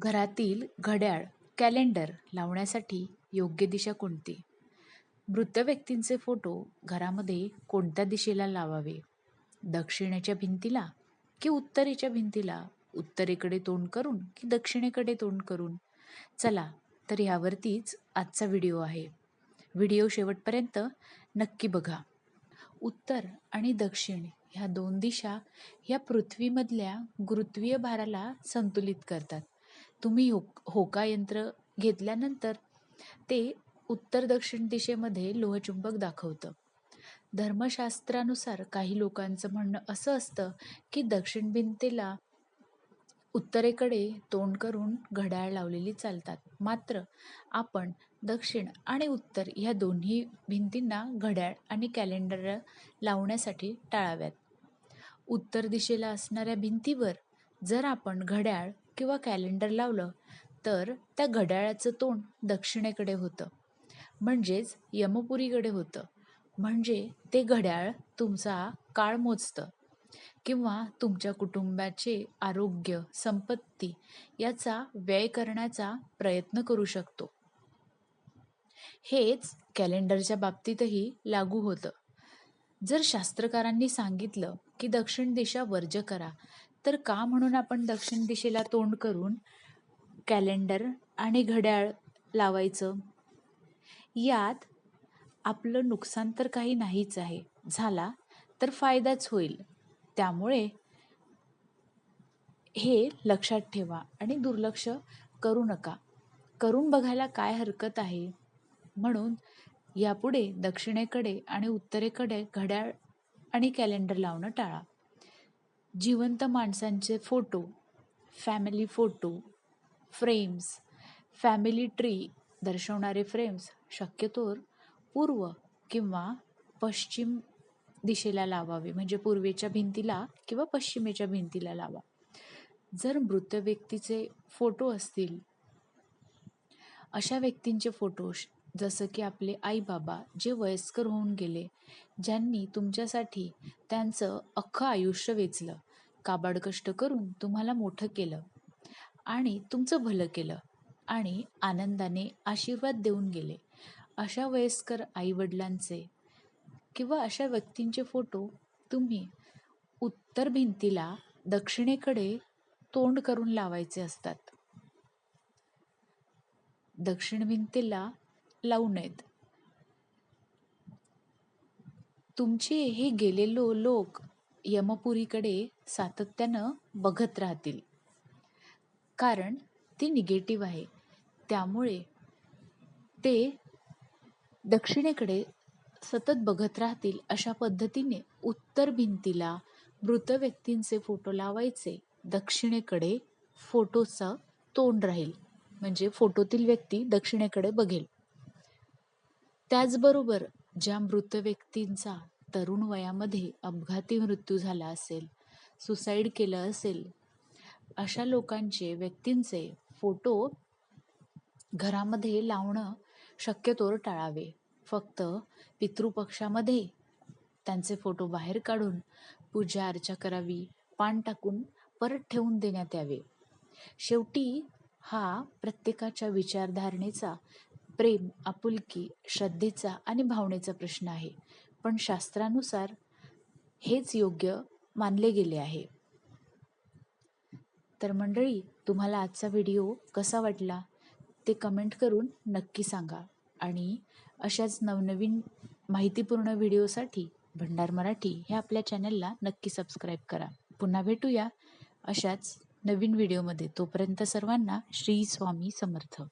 घरातील घड्याळ कॅलेंडर लावण्यासाठी योग्य दिशा कोणती? मृत व्यक्तींचे फोटो घरामध्ये कोणत्या दिशेला लावावे? दक्षिणेच्या भिंतीला की उत्तरेच्या भिंतीला? उत्तरेकडे तोंड करून की दक्षिणेकडे तोंड करून? चला तर यावरतीच आजचा व्हिडिओ आहे. व्हिडिओ शेवटपर्यंत नक्की बघा. उत्तर आणि दक्षिण ह्या दोन दिशा ह्या पृथ्वीमधल्या गुरुत्वीय भाराला संतुलित करतात. तुम्ही हो होका यंत्र घेतल्यानंतर ते उत्तर दक्षिण दिशेमध्ये लोहचुंबक दाखवतं. धर्मशास्त्रानुसार काही लोकांचं म्हणणं असं असतं की दक्षिण भिंतीला उत्तरेकडे तोंड करून घड्याळ लावलेली चालतात. मात्र आपण दक्षिण आणि उत्तर ह्या दोन्ही भिंतींना घड्याळ आणि कॅलेंडर लावण्यासाठी टाळाव्यात. उत्तर दिशेला असणाऱ्या भिंतीवर जर आपण घड्याळ किंवा कॅलेंडर लावलं तर त्या घड्याळाचं तोंड दक्षिणेकडे होतं. म्हणजेच यमपुरीकडे होतं. म्हणजे ते घड्याळ तुमचा काळ मोजतं किंवा तुमच्या कुटुंबाचे आरोग्य संपत्ती याचा व्यय करण्याचा प्रयत्न करू शकतो. हेच कॅलेंडरच्या बाबतीतही लागू होतं. जर शास्त्रकारांनी सांगितलं की दक्षिण दिशा वर्ज करा तर का म्हणून आपण दक्षिण दिशेला तोंड करून कॅलेंडर आणि घड्याळ लावायचं? यात आपलं नुकसान तर काही नाहीच आहे. झाला तर फायदाच होईल. त्यामुळे हे लक्षात ठेवा आणि दुर्लक्ष करू नका. करून बघायला काय हरकत आहे? म्हणून यापुढे दक्षिणेकडे आणि उत्तरेकडे घड्याळ आणि कॅलेंडर लावणं टाळा. जिवंत माणसांचे photo family photo frames family tree दर्शवणारे फ्रेम्स शक्यतोवर पूर्व किंवा पश्चिम दिशेला लावावे. म्हणजे पूर्वेच्या भिंतीला किंवा पश्चिमेच्या भिंतीला लावा. जर मृत व्यक्तीचे फोटो असतील अशा व्यक्तींचे फोटो जसं की आपले आई बाबा जे वयस्कर होऊन गेले ज्यांनी तुमच्यासाठी त्यांचं अख्खं आयुष्य वेचलं काबाड कष्ट करून तुम्हाला मोठं केलं आणि तुमचं भलं केलं आणि आनंदाने आशीर्वाद देऊन गेले. अशा वयस्कर आईवडिलांचे किंवा अशा व्यक्तींचे फोटो तुम्ही उत्तर भिंतीला दक्षिणेकडे तोंड करून लावायचे असतात. दक्षिण भिंतीला लावू नयेत. तुमचे हे गेलेलो लोक यमपुरीकडे सातत्यानं बघत राहतील. कारण ती निगेटिव्ह आहे. त्यामुळे ते दक्षिणेकडे सतत बघत राहतील अशा पद्धतीने उत्तर भिंतीला मृत व्यक्तींचे फोटो लावायचे. दक्षिणेकडे फोटोचं तोंड राहील. म्हणजे फोटोतील व्यक्ती दक्षिणेकडे बघेल. त्याचबरोबर ज्या मृत व्यक्तींचा तरुण वयामध्ये अपघाती मृत्यू झाला असेल सुसाईड केलं असेल अशा लोकांचे व्यक्तींचे फोटो घरामध्ये लावणं शक्यतोवर टाळावे. फक्त पितृपक्षामध्ये त्यांचे फोटो बाहेर काढून पूजा अर्चा करावी पान टाकून परत ठेवून देण्यात यावे. शेवटी हा प्रत्येकाच्या विचारधारणेचा प्रेम आपुलकी श्रद्धेचा आणि भावनेचा प्रश्न आहे. पण शास्त्रानुसार हेच योग्य मानले गेले आहे. तर मंडळी तुम्हाला आजचा व्हिडिओ कसा वाटला ते कमेंट करून नक्की सांगा आणि अशाच नवनवीन माहितीपूर्ण व्हिडिओसाठी भंडार मराठी हे आपल्या चॅनलला नक्की सबस्क्राईब करा. पुन्हा भेटूया अशाच नवीन व्हिडिओमध्ये. तोपर्यंत सर्वांना श्री स्वामी समर्थ.